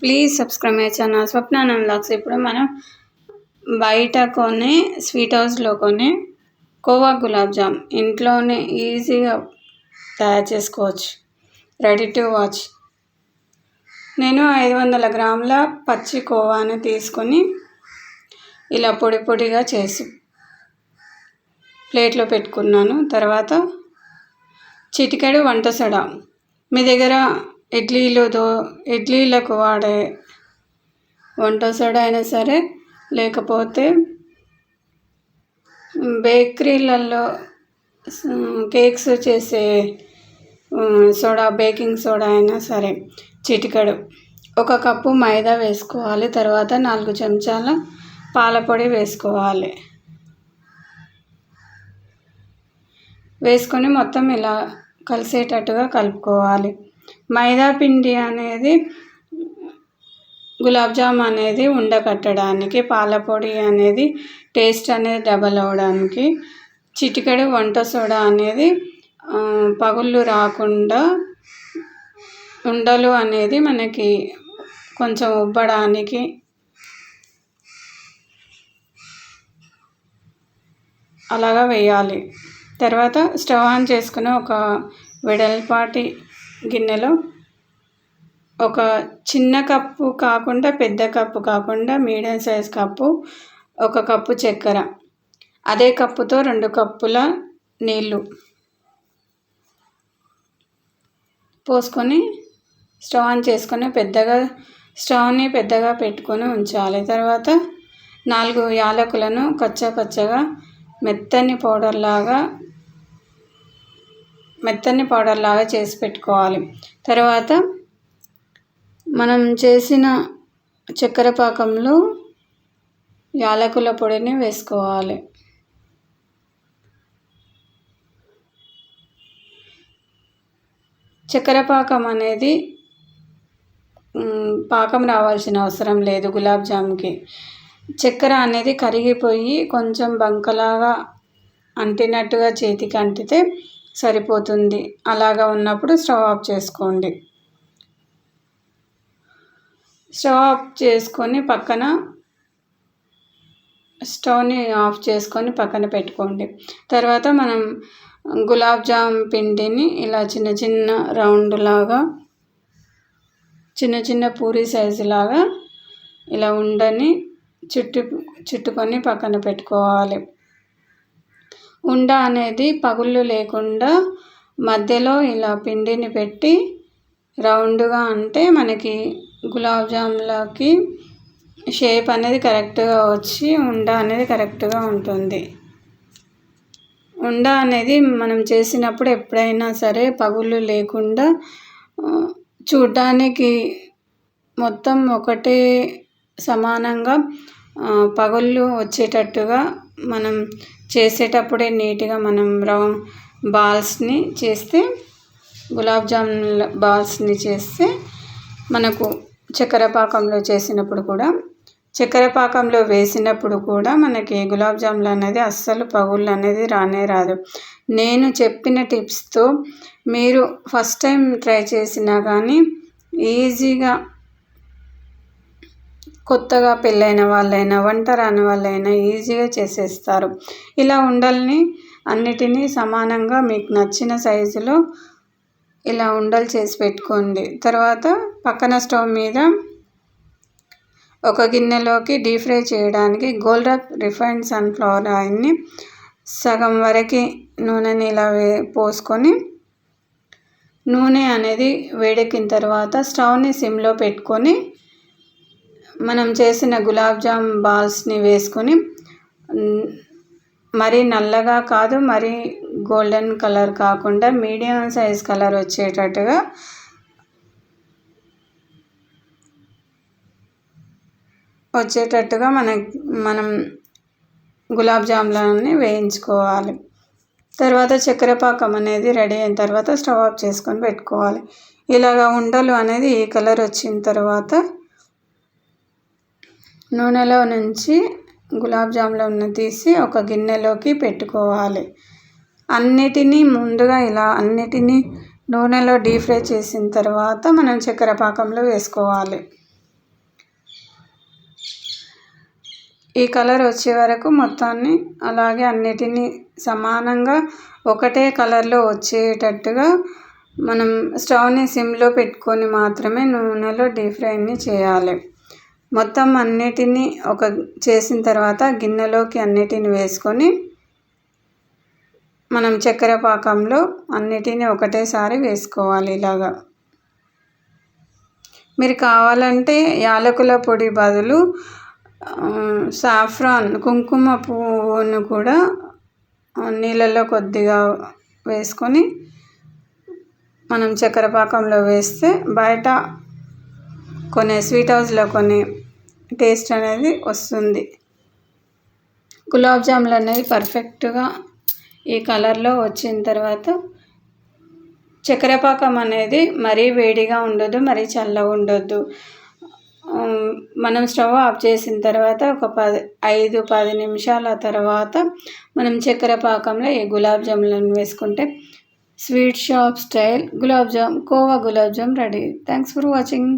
Please subscribe my channel. స్వప్నానం లాక్స్ ఇప్పుడు మనం బయట కొనే స్వీట్ హౌస్లో కొనే కోవా గులాబ్ జామ్. ఇంట్లోనే ఈజీగా తయారు చేసుకోవచ్చు. రెడీ టు వాచ్ నేను ఐదు వందల గ్రాముల పచ్చి కోవాను తీసుకొని ఇలా పొడి పొడిగా చేసి ప్లేట్లో పెట్టుకున్నాను. తర్వాత చిటికెడు వంట సోడా. మీ దగ్గర ఇడ్లీలు దో ఇడ్లీలకు వాడే వంట సోడా అయినా సరే లేకపోతే బేకరీలలో కేక్స్ చేసే సోడా బేకింగ్ సోడా అయినా సరే చిటికెడు. ఒక కప్పు మైదా వేసుకోవాలి తర్వాత నాలుగు చెంచాల పాలపొడి వేసుకోవాలి. వేసుకొని మొత్తం ఇలా కలిసేటట్టుగా కలుపుకోవాలి. మైదా పిండి అనేది గులాబ్ జామ్ అనేది ఉండకట్టడానికి పాలపొడి అనేది టేస్ట్ అనేది డబల్ అవ్వడానికి చిటికెడు వంట సోడా అనేది పగుళ్ళు రాకుండా ఉండలు అనేది మనకి కొంచెం ఉబ్బడానికి అలాగా వేయాలి. తర్వాత స్టవ్ ఆన్ చేసుకుని ఒక వెడల్పాటి గిన్నెలో ఒక చిన్న కప్పు కాకుండా పెద్ద కప్పు కాకుండా మీడియం సైజ్ కప్పు ఒక కప్పు చక్కెర అదే కప్పుతో రెండు కప్పుల నీళ్ళు పోసుకొని స్టవ్ ఆన్ చేసుకొని పెద్దగా స్టవ్ని పెద్దగా పెట్టుకొని ఉంచాలి. తర్వాత నాలుగు యాలకులను కచ్చా పచ్చగా మెత్తని పౌడర్ లాగా మెత్తని పౌడర్ లాగా చేసి పెట్టుకోవాలి. తర్వాత మనం చేసిన చక్కెర పాకంలో యాలకుల పొడిని వేసుకోవాలి. చక్కెర పాకం అనేది పాకం రావాల్సిన అవసరం లేదు గులాబ్ జామ్కి. చక్కెర అనేది కరిగిపోయి కొంచెం బంకలాగా అంటినట్టుగా చేతికి అంటితే సరిపోతుంది. అలాగా ఉన్నప్పుడు స్టవ్ ఆఫ్ చేసుకోండి. స్టవ్ ఆఫ్ చేసుకొని పక్కన స్టవ్ని ఆఫ్ చేసుకొని పక్కన పెట్టుకోండి. తర్వాత మనం గులాబ్ జామ్ పిండిని ఇలా చిన్న చిన్న రౌండ్ లాగా చిన్న చిన్న పూరి సైజు లాగా ఇలా ఉండని చుట్టు చుట్టుకొని పక్కన పెట్టుకోవాలి. ఉండ అనేది పగుళ్ళు లేకుండా మధ్యలో ఇలా పిండిని పెట్టి రౌండ్గా అంటే మనకి గులాబ్ జామ్లకి షేప్ అనేది కరెక్ట్గా వచ్చి ఉండ అనేది కరెక్ట్గా ఉంటుంది. ఉండ అనేది మనం చేసినప్పుడు ఎప్పుడైనా సరే పగుళ్ళు లేకుండా చూడ్డానికి మొత్తం ఒకటే సమానంగా పగుళ్ళు వచ్చేటట్టుగా మనం చేసేటప్పుడే నీట్గా మనం రౌండ్ బాల్స్ని చేస్తే గులాబ్ జామున్ల బాల్స్ని చేస్తే మనకు చక్కెర పాకంలో చేసినప్పుడు కూడా చక్కెర పాకంలో వేసినప్పుడు కూడా మనకి గులాబ్ జాములు అనేది అస్సలు పగుళ్ళు అనేది రానే రాదు. నేను చెప్పిన టిప్స్తో మీరు ఫస్ట్ టైం ట్రై చేసినా కానీ ఈజీగా కొత్తగా పెళ్ళైన వాళ్ళైనా వంట రాని వాళ్ళైనా ఈజీగా చేసేస్తారు. ఇలా ఉండల్ని అన్నిటినీ సమానంగా మీకు నచ్చిన సైజులో ఇలా ఉండలు చేసి పెట్టుకోండి. తర్వాత పక్కన స్టవ్ మీద ఒక గిన్నెలోకి డీప్ ఫ్రై చేయడానికి గోల్డ్ రిఫైన్డ్ సన్ఫ్లవర్ ఆయిల్ని సగం వరకు నూనెని ఇలా వే పోసుకొని నూనె అనేది వేడెక్కిన తర్వాత స్టవ్ని సిమ్లో పెట్టుకొని మనం చేసిన గులాబ్ జామ్ బాల్స్ని వేసుకొని మరీ నల్లగా కాదు మరీ గోల్డెన్ కలర్ కాకుండా మీడియం సైజ్ కలర్ వచ్చేటట్టుగా వచ్చేటట్టుగా మన మనం గులాబ్ జామ్లని వేయించుకోవాలి. తర్వాత చక్కెర పాకం అనేది రెడీ అయిన తర్వాత స్టవ్ ఆఫ్ చేసుకొని పెట్టుకోవాలి. ఇలాగ ఉండలు అనేది ఈ కలర్ వచ్చిన తర్వాత నూనెలో నుంచి గులాబ్ జాములను తీసి ఒక గిన్నెలోకి పెట్టుకోవాలి. అన్నిటినీ ముందుగా ఇలా అన్నిటినీ నూనెలో డీప్ ఫ్రై చేసిన తర్వాత మనం చక్కెర పాకంలో వేసుకోవాలి. ఈ కలర్ వచ్చే వరకు మొత్తాన్ని అలాగే అన్నిటినీ సమానంగా ఒకటే కలర్లో వచ్చేటట్టుగా మనం స్టవ్ని సిమ్లో పెట్టుకొని మాత్రమే నూనెలో డీప్ ఫ్రైని చేయాలి. మొత్తం అన్నిటినీ ఒక చేసిన తర్వాత గిన్నెలోకి అన్నిటిని వేసుకొని మనం చక్కెర పాకంలో అన్నిటినీ ఒకటేసారి వేసుకోవాలి ఇలాగా. మీరు కావాలంటే యాలకుల పొడి బదులు సాఫ్రాన్ కుంకుమ పువ్వును కూడా నీళ్ళల్లో కొద్దిగా వేసుకొని మనం చక్కెర పాకంలో వేస్తే బయట కొనే స్వీట్ హౌస్లో కొన్ని టేస్ట్ అనేది వస్తుంది. గులాబ్ జాములు అనేది పర్ఫెక్ట్గా ఈ కలర్లో వచ్చిన తర్వాత చక్కెర పాకం అనేది మరీ వేడిగా ఉండదు మరీ చల్లగా ఉండొద్దు మనం స్టవ్ ఆఫ్ చేసిన తర్వాత ఒక పది ఐదు పది నిమిషాల తర్వాత మనం చక్కెర పాకంలో ఈ గులాబ్ జాములను వేసుకుంటే sweet shop style gulab jamun khoya gulab jamun ready. Thanks for watching.